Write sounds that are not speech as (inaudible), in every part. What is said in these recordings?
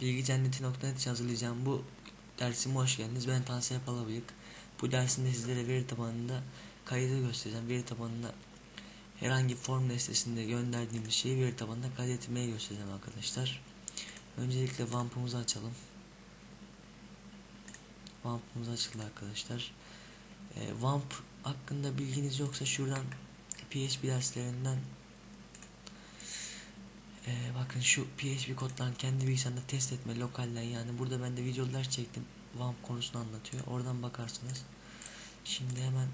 Bilgicenneti.net hazırlayacağım bu dersime hoş geldiniz. Ben Tansel Palabıyık. Bu dersimde sizlere veri tabanında kaydı göstereceğim. Veri tabanında herhangi form listesinde gönderdiğimiz şeyi veri tabanında kaydetmeyi göstereceğim arkadaşlar. Öncelikle WAMP'ımızı açalım. WAMP'ımız açıldı arkadaşlar. E, WAMP hakkında bilginiz yoksa şuradan PHP derslerinden ee, bakın şu PHP kodlarını kendi bilgisayarında test etme lokalden yani. Burada ben de videolar çektim. WAMP konusunu anlatıyor. Oradan bakarsınız. Şimdi hemen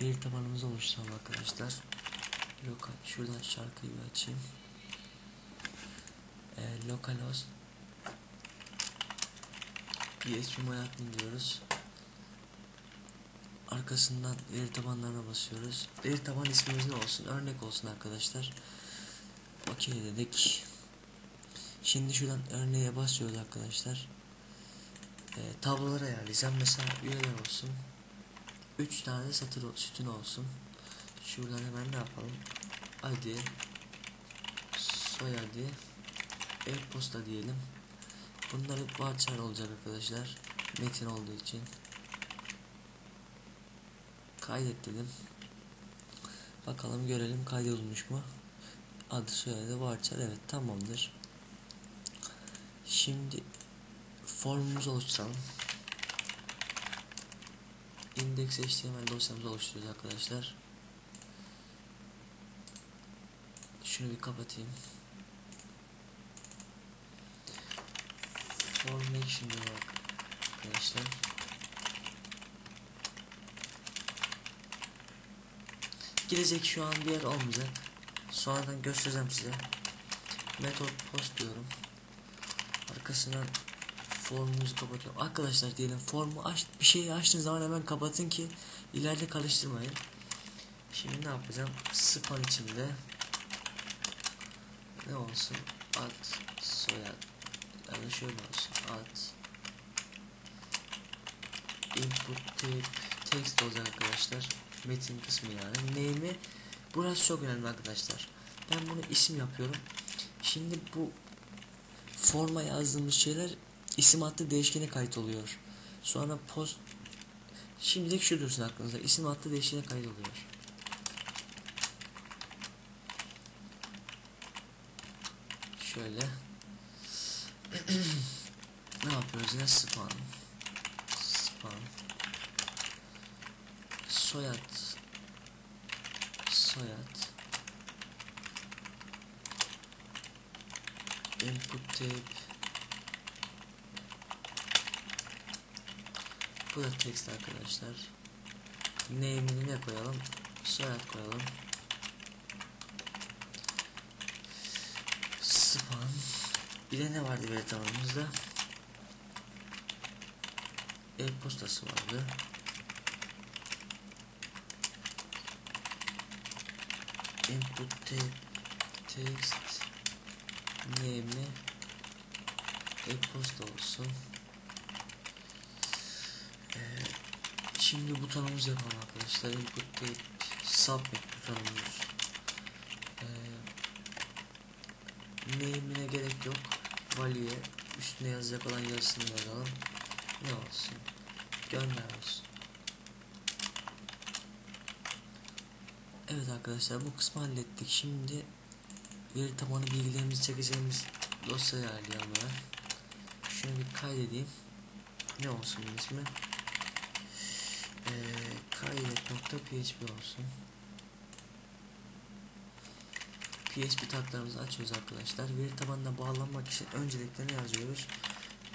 veri tabanımızı oluşturalım arkadaşlar. Lokal şuradan şarkıyı bir açayım. Ee, localhost PHP MyAdmin diyoruz. Arkasından veri tabanlarına basıyoruz. Veri taban ismimiz ne olsun? Örnek olsun arkadaşlar Okey dedik. Şimdi şuradan örneğe basıyoruz arkadaşlar. E, tabloları ayarlayacağım. Mesela üyeler olsun. 3 tane satır sütun olsun. Şuradan hemen ne yapalım? Adi soyadı e-posta diyelim. Bunları varchar olacak arkadaşlar. Metin olduğu için. Kaydet dedim. Bakalım görelim kaydolmuş mu? Adı soyadı varçar evet tamamdır. Şimdi formumuzu oluşturalım. İndex html dosyamızı oluşturuyoruz arkadaşlar. Şunu bir kapatayım. Form action arkadaşlar. Gelecek şu an bir yer olmayacak Sonradan göstereceğim size. Metot post diyorum. Arkasından formumuzu kapatıyorum. Arkadaşlar diyelim formu aç bir şeyi açtığınız zaman hemen kapatın ki ileride karıştırmayın. Şimdi ne yapacağım? Span içinde ne olsun? Ad soyad yani şöyle olsun. Ad input type text olacak arkadaşlar. Metin kısmı yani. Name'i Burası çok önemli arkadaşlar. Ben bunu isim yapıyorum. Şimdi bu forma yazdığımız şeyler isim adlı değişkene kayıt oluyor. Sonra post şimdilik şu dursun aklınızda. İsim adlı değişkene kayıt oluyor. Şöyle (clears throat) ne yapıyoruz yine spam spam soyad soyad input type bu da text arkadaşlar. Name'ini ne koyalım? Soyad koyalım. Span bir de ne vardı veri e-postası vardı input text name'i e-posta olsun. Ee, şimdi butonumuz yapalım arkadaşlar. İnput text submit butonumuz. Ee, name'ine gerek yok. Value'ye üstüne yazacak olan yazısını yazalım ne olsun? Gönder olsun Evet arkadaşlar bu kısmı hallettik. Şimdi veri tabanı bilgilerimizi çekeceğimiz dosyayı ayarlayalım hemen. Şunu bir kaydedeyim. Ne olsun ismi? Ee, kaydet.php olsun. PHP taglarımızı açıyoruz arkadaşlar. Veri tabanına bağlanmak için öncelikle ne yazıyoruz?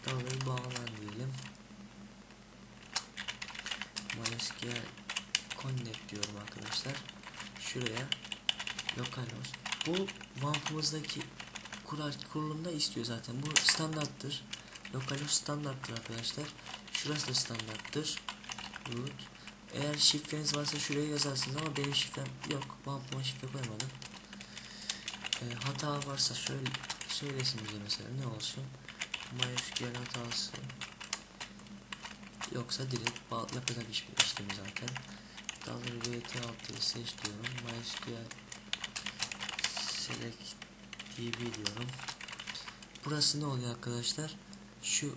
Dolayı bağlan diyelim. MySQL connect diyorum arkadaşlar şuraya localhost. Bu WAMP'ımızdaki kural kurulumda istiyor zaten. Bu standarttır. Localhost standarttır arkadaşlar. Şurası da standarttır. Root. Eğer şifreniz varsa şuraya yazarsınız ama benim şifrem yok. WAMP'ıma şifre koymadım. E, hata varsa söyle, söylesin bize mesela ne olsun. MySQL hatası yoksa direkt yapacak iş, işlemi zaten. WT6'yı seç diyorum. MySQL select db diyorum. burası ne oluyor arkadaşlar? Şu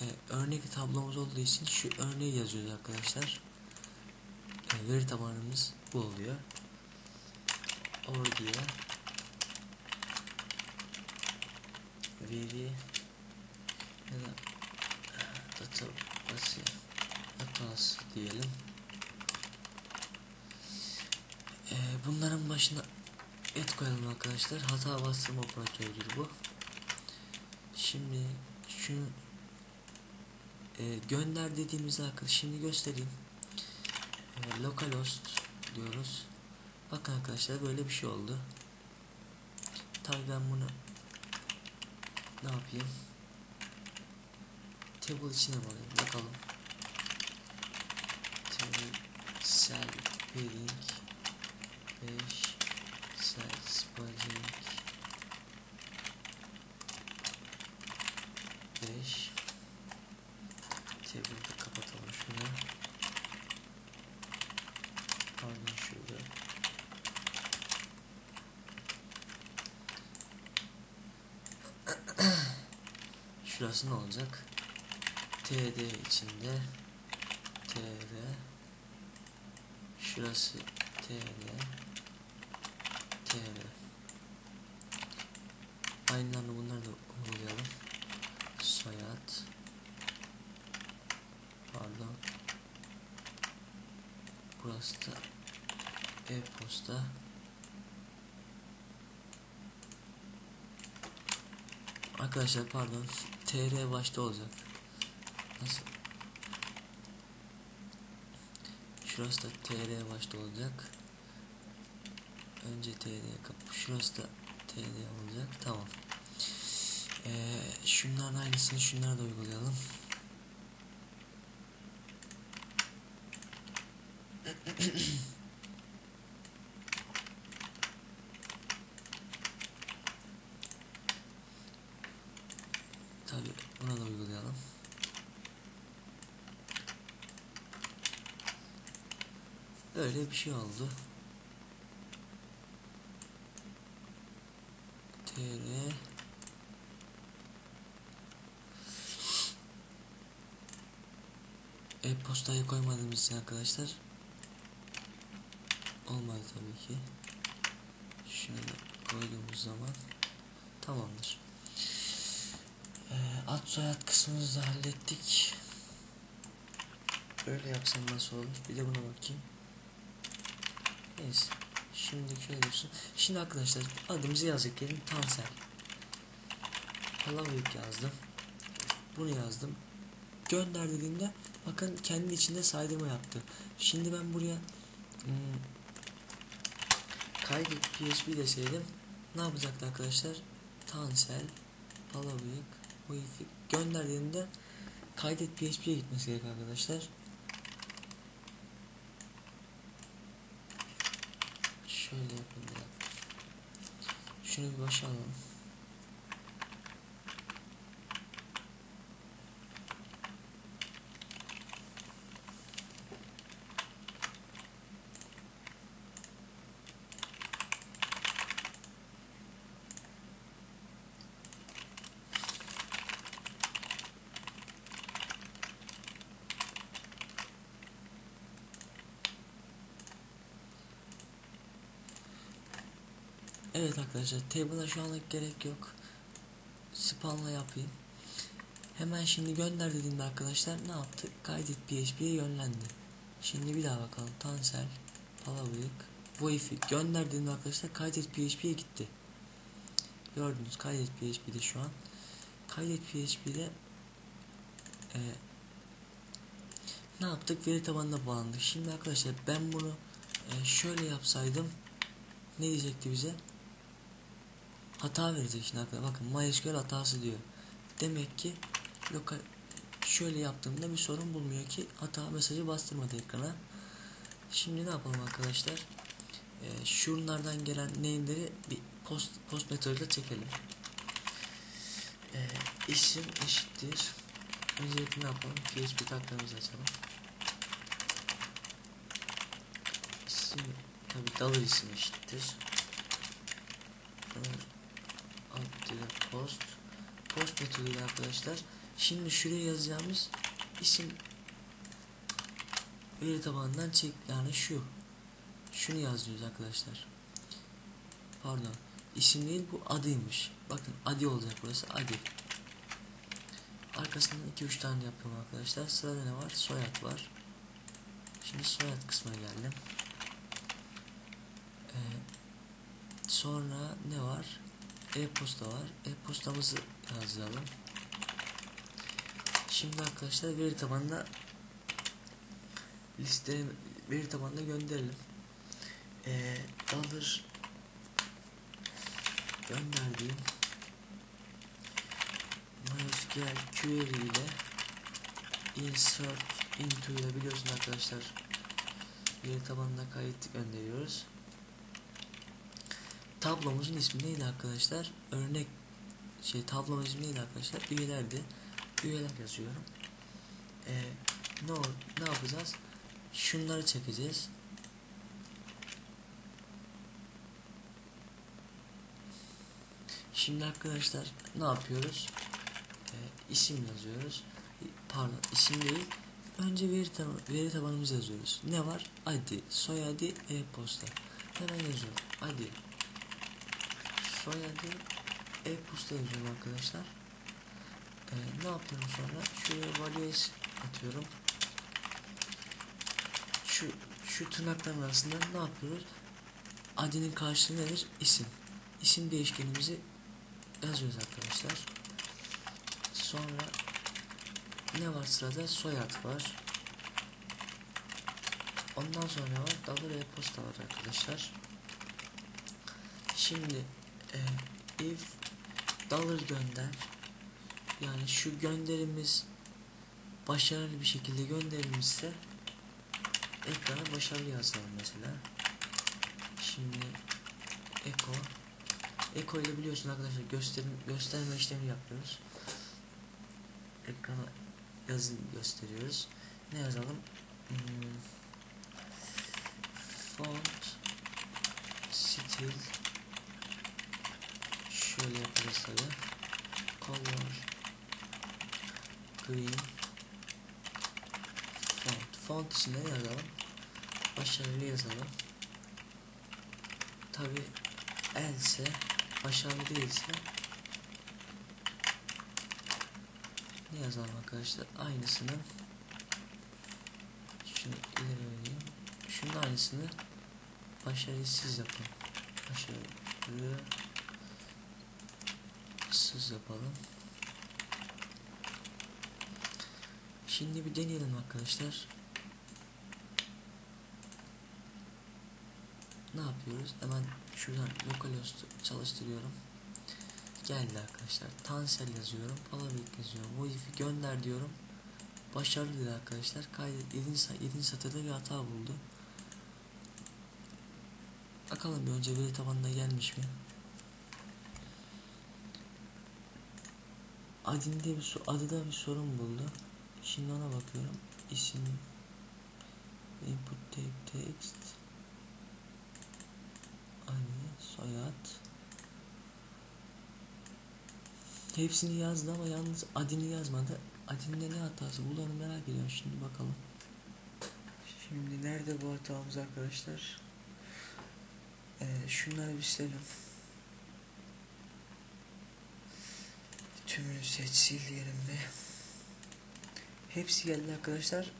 e, örnek tablomuz olduğu için şu örneği yazıyoruz arkadaşlar. E, veri tabanımız bu oluyor. Oraya veri ya da e, data bası hatası diyelim. E, bunların başına et koyalım arkadaşlar. Hata bastırma operatörüdür bu. Şimdi şu e, gönder dediğimiz arkadaş şimdi göstereyim. E, localhost diyoruz. Bakın arkadaşlar böyle bir şey oldu. Tabi ben bunu ne yapayım? Table içine mi? Bakalım. Table cell pairing Şurası ne olacak? TD içinde TR Şurası TR TR Aynı anda bunları da uygulayalım. Soyad. Pardon. Burası da e-posta. Arkadaşlar pardon TR başta olacak. Nasıl? Şurası da TR başta olacak. Önce TR kapı Şurası da TR olacak. Tamam. Ee, Şunların aynısını şunlara da uygulayalım (clears throat) Tabi buna da uygulayalım. Öyle bir şey oldu. TR E-postayı koymadığımız için arkadaşlar olmadı tabii ki. Şunu da koyduğumuz zaman tamamdır. Ee, ad soyad kısmımızı hallettik. Böyle yapsam nasıl olur? Bir de buna bakayım. Neyse. Şimdi şöyle dursun. Şimdi arkadaşlar adımızı yazdık. Gelin Tansel. Palavrik yazdım. Bunu yazdım. Gönder dediğimde bakın kendi içinde saydırma yaptı. Şimdi ben buraya hmm, kaydet PHP deseydim ne yapacaktı arkadaşlar? Tansel Palavrik Wi-Fi gönderdiğinde kaydet PHP'ye gitmesi gerek arkadaşlar. Şöyle yapalım ya. Şunu bir başa Evet arkadaşlar table'a şu anlık gerek yok. Spawn'la yapayım. Hemen şimdi gönder dediğimde arkadaşlar ne yaptı? Kaydet PHP'ye yönlendi. Şimdi bir daha bakalım. Tansel, Palavik, Wi-Fi gönder dediğimde arkadaşlar kaydet PHP'ye gitti. Gördünüz kaydet PHP'de şu an. Kaydet PHP'de e, ne yaptık? Veri tabanına bağlandık. Şimdi arkadaşlar ben bunu e, şöyle yapsaydım ne diyecekti bize? Hata verecek şimdi arkadaşlar. Bakın MySQL hatası diyor. Demek ki lokal şöyle yaptığımda bir sorun bulmuyor ki hata mesajı bastırmadı ekrana. Şimdi ne yapalım arkadaşlar? Ee, şunlardan gelen name'leri bir post post metoduyla çekelim. Ee, isim eşittir. Öncelikle ne yapalım? PHP taklarımızı açalım. İsim tabi dollar isim eşittir. Alt post post metoduyla arkadaşlar. Şimdi şuraya yazacağımız isim veri tabanından çek yani şu. Şunu yazıyoruz arkadaşlar. Pardon. İsim değil bu adıymış. Bakın adi olacak burası adi. Arkasından 2-3 tane yapıyorum arkadaşlar. Sırada ne var? Soyad var. Şimdi soyad kısmına geldim. Ee, sonra ne var? E-posta var. E-postamızı yazalım. Şimdi arkadaşlar veri tabanına liste veri tabanına gönderelim. Ee, dollar gönderdiğim MySQL query ile insert into ile biliyorsun arkadaşlar veri tabanına kayıt gönderiyoruz. Tablomuzun ismi neydi arkadaşlar? Örnek şey tablomuzun ismi neydi arkadaşlar? Üyelerdi. Üyeler yazıyorum. Ee, ne ne yapacağız? Şunları çekeceğiz. Şimdi arkadaşlar ne yapıyoruz? Ee, isim yazıyoruz. Pardon isim değil. Önce veri, tab veri tabanımızı yazıyoruz. Ne var? ID, soyadı, e-posta. Hemen yazıyorum. ID, soyadı, e-posta yazıyorum arkadaşlar. Ee, ne yapıyorum sonra? Şuraya values atıyorum. Şu şu tırnakların arasında ne yapıyoruz? Adinin karşılığı nedir? İsim. İsim değişkenimizi yazıyoruz arkadaşlar. Sonra ne var sırada? Soyad var. Ondan sonra ne var? Double e-posta var arkadaşlar. Şimdi e, if dollar gönder yani şu gönderimiz başarılı bir şekilde gönderilmişse ekrana başarılı yazalım mesela. Şimdi Eko Eko ile biliyorsun arkadaşlar gösterim, gösterme işlemi yapıyoruz. Ekrana yazı gösteriyoruz. Ne yazalım? Hmm. Font stil şöyle yapacağız tabi. Color green font. Font içinde yazalım? Başarılı yazalım. Tabi else başarılı değilse ne yazalım arkadaşlar? Aynısını şunu ileri vereyim. Şunun aynısını başarısız yapalım. Başarılı sız yapalım. Şimdi bir deneyelim arkadaşlar. Ne yapıyoruz? Hemen şuradan localhost çalıştırıyorum. Geldi arkadaşlar. Tansel yazıyorum. Palavik yazıyorum. Modif'i gönder diyorum. Başarılı dedi arkadaşlar. Kaydet 7. 7. satırda bir hata buldu. Bakalım bir önce veri tabanına gelmiş mi? Adinde bir adıda bir sorun buldu. Şimdi ona bakıyorum. İsim input type text aynı soyad hepsini yazdı ama yalnız adını yazmadı. Adinde ne hatası bulduğunu merak ediyorum şimdi bakalım. Şimdi nerede bu hatamız arkadaşlar? Ee, şunları bir silelim. Tümünü seç sil diyelim bir. Hepsi geldi arkadaşlar.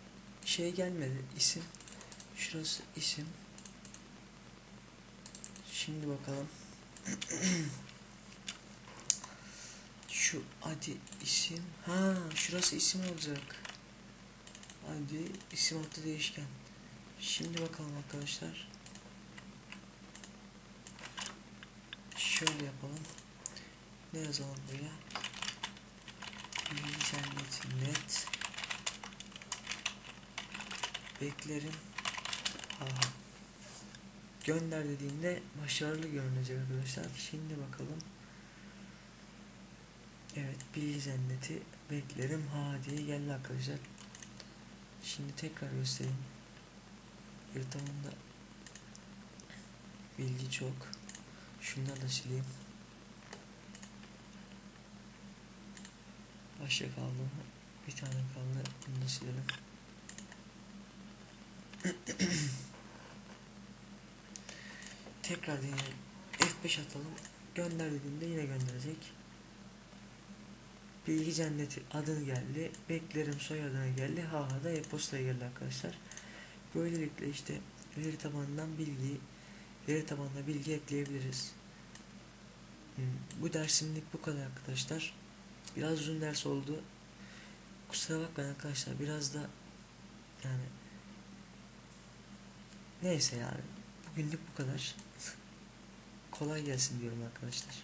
Şey gelmedi. isim. Şurası isim. Şimdi bakalım. (clears throat) Şu adi isim. Ha, şurası isim olacak. Adi isim adlı değişken. Şimdi bakalım arkadaşlar. Şöyle yapalım. Ne yazalım buraya? İnternet net beklerim. Aha. Gönder dediğinde başarılı görünecek arkadaşlar. Şimdi bakalım. Evet bilgi zanneti beklerim ha diye geldi arkadaşlar. Şimdi tekrar göstereyim. Yırtamında bilgi çok. Şunları da sileyim. Başka kaldı? Bir tane kaldı. Bunu da silelim. (clears throat) Tekrar deneyelim. F5 atalım. Gönder dediğimde yine gönderecek. Bilgi cenneti adını geldi. Beklerim soyadına geldi. Haha da e-postaya geldi arkadaşlar. Böylelikle işte veri tabanından bilgi veri tabanına bilgi ekleyebiliriz. Hmm, Bu dersimlik bu kadar arkadaşlar. Biraz uzun ders oldu. Kusura bakmayın arkadaşlar. Biraz da yani neyse yani. Bugünlük bu kadar. Kolay gelsin diyorum arkadaşlar.